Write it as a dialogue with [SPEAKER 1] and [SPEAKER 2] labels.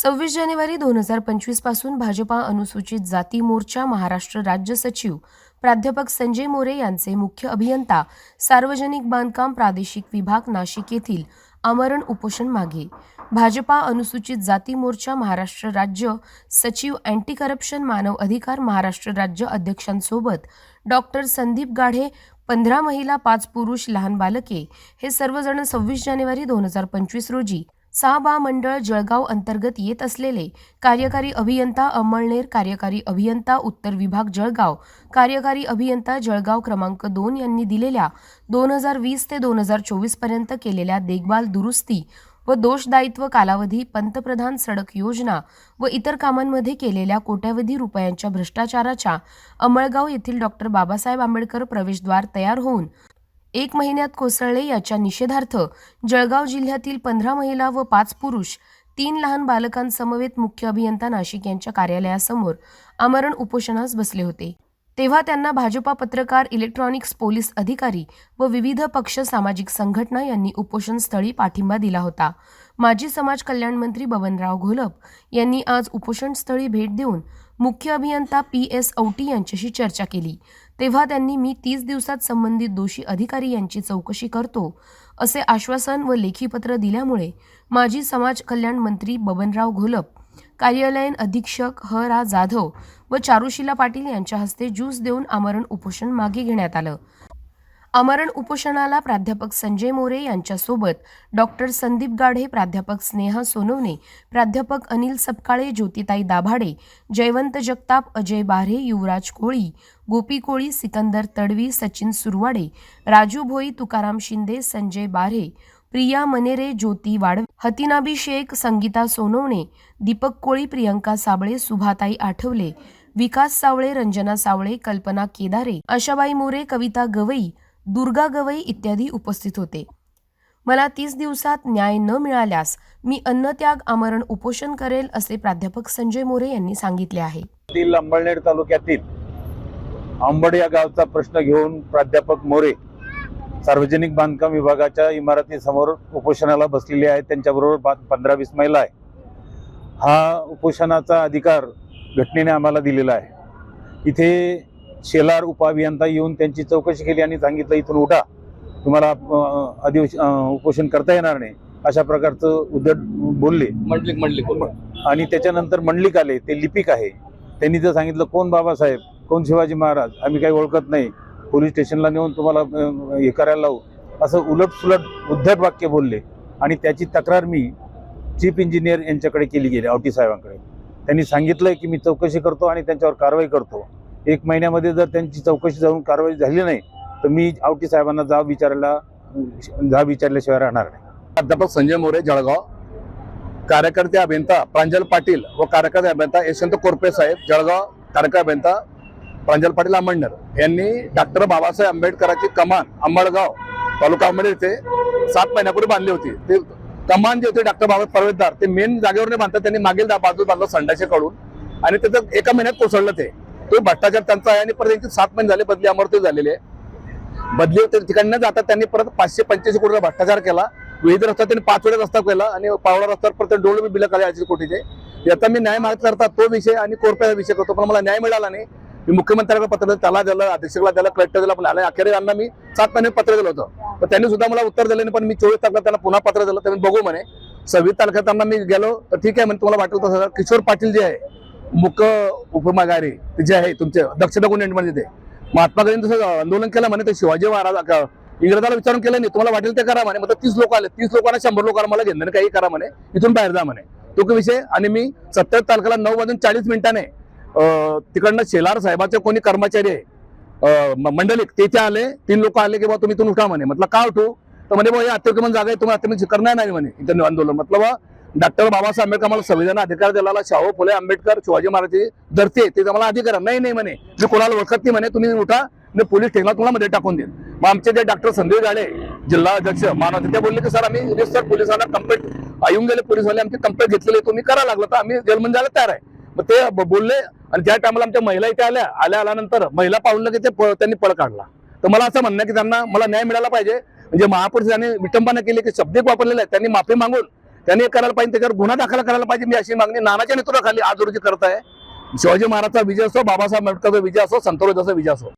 [SPEAKER 1] सव्वीस जानेवारी दोन हजार पंचवीसपासून भाजपा अनुसूचित जाती मोर्चा महाराष्ट्र राज्य सचिव प्राध्यापक संजय मोरे यांचे मुख्य अभियंता सार्वजनिक बांधकाम प्रादेशिक विभाग नाशिक येथील आमरण उपोषण मागे. भाजपा अनुसूचित जाती मोर्चा महाराष्ट्र राज्य सचिव अँटी करप्शन मानव अधिकार महाराष्ट्र राज्य अध्यक्षांसोबत डॉक्टर संदीप गाढे पंधरा महिला पाच पुरुष लहान बालके हे सर्वजण सव्वीस जानेवारी दोन हजार पंचवीस रोजी सहा बा मंडळ जळगाव अंतर्गत येत असलेले कार्यकारी अभियंता अंमळनेर कार्यकारी अभियंता उत्तर विभाग जळगाव कार्यकारी अभियंता जळगाव क्रमांक दोन यांनी दिलेल्या दोन हजार वीस ते दोन हजार चोवीसपर्यंत केलेल्या देखभाल दुरुस्ती व दोषदायित्व कालावधी पंतप्रधान सडक योजना व इतर कामांमध्ये केलेल्या कोट्यावधी रुपयांच्या भ्रष्टाचाराच्या अमळगाव येथील डॉक्टर बाबासाहेब आंबेडकर प्रवेशद्वार तयार होऊन एक महिन्यात कोसळले याच्या निषेधार्थ जळगाव जिल्ह्यातील पंधरा महिला व पाच पुरुष तीन लहान बालकांसमवेत मुख्य अभियंता नाशिक यांच्या कार्यालयासमोर आमरण उपोषणास बसले होते. तेव्हा त्यांना भाजपा पत्रकार इलेक्ट्रॉनिक्स पोलीस अधिकारी व विविध पक्ष सामाजिक संघटना यांनी उपोषणस्थळी पाठिंबा दिला होता. माजी समाज कल्याण मंत्री बबनराव घोलप यांनी आज उपोषणस्थळी भेट देऊन मुख्य अभियंता पी एस औटी यांच्याशी चर्चा केली. तेव्हा त्यांनी मी तीस दिवसात संबंधित दोषी अधिकारी यांची चौकशी करतो असे आश्वासन व लेखीपत्र दिल्यामुळे माजी समाज कल्याण मंत्री बबनराव घोलप कार्यालयीन अधीक्षक ह. रा. जाधव व चारुशिला पाटील यांच्या हस्ते ज्यूस देऊन आमरण उपोषण मागे घेण्यात आलं. आमरण उपोषणाला प्राध्यापक संजय मोरे यांच्यासोबत डॉक्टर संदीप गाढे प्राध्यापक स्नेहा सोनवणे प्राध्यापक अनिल सपकाळे ज्योतिताई दाभाडे जयवंत जगताप अजय बारे युवराज कोळी गोपी कोळी सिकंदर तडवी सचिन सुरवाडे राजू भोई तुकाराम शिंदे संजय बारे प्रिया मनेरे ज्योती वाडवे हतीनाबी शेख संगीता सोनवणे दीपक कोळी प्रियंका साबळे सुभाताई आठवले विकास सावळे रंजना सावळे कल्पना केदारे आशाबाई मोरे कविता गवई दुर्गा गवई इत्यादी उपस्थित होते. मला तीस दिवसात न्याय न मिळाल्यास मी अन्नत्याग आमरण उपोषण करेल असे प्राध्यापक संजय मोरे यांनी सांगितले आहे.
[SPEAKER 2] अंबळनेर तालुक्यातील आंबड या गावचा प्रश्न घेऊन प्राध्यापक मोरे सार्वजनिक बांधकाम विभागाच्या इमारतीसमोर उपोषणाला बसलेले आहेत. त्यांच्याबरोबर पंधरा वीस महिला आहे हा उपोषणाचा अधिकार घटनेने आम्हाला दिलेला आहे. इथे शेलार उपअभियंता येऊन त्यांची चौकशी केली आणि सांगितलं इथून उठा. तुम्हाला अधिवेश उपोषण करता येणार नाही. अशा प्रकारचं उद्धट बोलले.
[SPEAKER 3] मंडलिक मंडलिक बोल
[SPEAKER 2] आणि त्याच्यानंतर मंडलिक आले. ते लिपिक आहे. त्यांनी जर सांगितलं कोण बाबासाहेब? कोण शिवाजी महाराज? आम्ही काही ओळखत नाही. पोलीस स्टेशनला नेऊन तुम्हाला हे करायला लावू. असं उलट सुलट उद्धट वाक्य बोलले. आणि त्याची तक्रार मी चीफ इंजिनियर यांच्याकडे केली गेली औटी साहेबांकडे. त्यांनी सांगितलंय की मी चौकशी करतो आणि त्यांच्यावर कारवाई करतो. एक महिन्यामध्ये जर त्यांची चौकशी जाऊन कारवाई झाली नाही तर मी औटी साहेबांना जाब विचारायला जाब विचारल्याशिवाय राहणार नाही.
[SPEAKER 3] प्राध्यापक संजय मोरे जळगाव. कार्यकर्ते अभियंता प्रांजल पाटील व कार्यकर्ते अभियंता यशवंत कोरपे साहेब जळगाव. कार्यकर्ते अभियंता प्रांजल पाटील आंबडणर यांनी डॉक्टर बाबासाहेब आंबेडकरांची कमान अंबडगाव तालुका अंबड येथे सात महिन्यापूर्वी बांधली होती. ते कमान जे होते डॉक्टर बाबासाहेब परवेदार ते मेन जागेवर नाही बांधतात. त्यांनी मागील दहा बाजू बांधलं संडाचे कडून आणि त्याचं एका महिन्यात कोसळलं ते. तो भ्रष्टाचार त्यांचा आहे आणि परत त्यांची सात महिने झाले बदली अमृत झालेली आहे. बदली होते ठिकाणी न जाता त्यांनी परत पाचशे पंच्याऐंशी कोटीचा भ्रष्टाचार केला. विविध रस्ता त्यांनी पाच वेळा रस्ता केला आणि पावडा रस्त्यावर परत डोळे बिल काढले ऐंशी कोटीचे. याचा मी न्याय मागत करता तो विषय आणि कोर्टाचा विषय करतो पण मला न्याय मिळाला नाही. मी मुख्यमंत्र्याला पत्र दिलं त्याला दिलं अधीक्षकला दिलं कलेक्टर दिला पण आला अखेर यांना मी सात महिने पत्र दिलं होतं. पण त्यांनी सुद्धा मला उत्तर दिलं नाही पण मी चोवीस तारखेला त्यांना पुन्हा पत्र दिलं त्यांनी बघू म्हणे. सव्वीस तारखेला त्यांना मी गेलो तर ठीक आहे म्हणजे तुम्हाला वाटेल तसं. किशोर पाटील जे आहे मुक उपमागारी ते जे आहे तुमचे दक्षता गुन्हे म्हणजे ते. महात्मा गांधी तसं आंदोलन केलं म्हणे ते शिवाजी महाराज इंग्रजाला विचारून केलं नाही. तुम्हाला वाटेल ते करा म्हणे. मग तीस लोक आले. तीस लोकांना शंभर लोकांना मला घेणं काही करा म्हणे. इथून बाहेर जा म्हणे. तो का विषय. आणि मी सत्तर तारखेला नऊ वाजून चाळीस मिनिटाने अं, तिकडनं शेलार साहेबाचे कोणी कर्मचारी आहे मंडलिक ते आले. तीन लोक आले की बाबा तुम्ही इथून उठा म्हणे. म्हटलं का उठू? तर म्हणे बाबा हे अत्याक्रमण जागा आहे. तुम्हाला अत्याक्रमण करणार नाही म्हणे. इथं आंदोलन. म्हटलं बा डॉक्टर बाबासाहेब आंबेडकर मला संविधान अधिकार दिला शाहू फुले आंबेडकर शिवाजी महाराज धरते ते मला अधिकार नाही नाही म्हणे. मी कोणाला ओळखत नाही म्हणे. तुम्ही उठा मी पोलीस स्टेशनला तुम्हाला मध्ये टाकून देईन. मग आमचे जे डॉक्टर संदीप गाडे जिल्हा अध्यक्ष मानव ते बोलले की सर आम्ही रिस्टर पोलिसांना कंप्लेंट येऊन गेले पोलिसवाले आमची कंप्लेंट घेतलेली तुम्ही करा लागलं तर आम्ही जेलमध्ये जायला तयार आहे. मग ते बोलले आणि ज्या टायमाला आमच्या महिला इथे आल्या. आल्या आल्यानंतर महिला पाहून की ते प- त्यांनी पळ काढला. तर मला असं म्हणणं की त्यांना मला न्याय मिळाला पाहिजे. म्हणजे महापुरुषांनी विटंबना केली की शब्दिक वापरलेले आहे. त्यांनी माफी मागून त्यांनी करायला पाहिजे त्याच्यावर गुन्हा दाखल करायला पाहिजे मी अशी मागणी नानाच्या नेतृत्वाखाली आज रोजी करत आहे शिवाजी महाराजचा विजय असो बाबासाहेब आंबेडकरचा विजय असो संत विजय असो.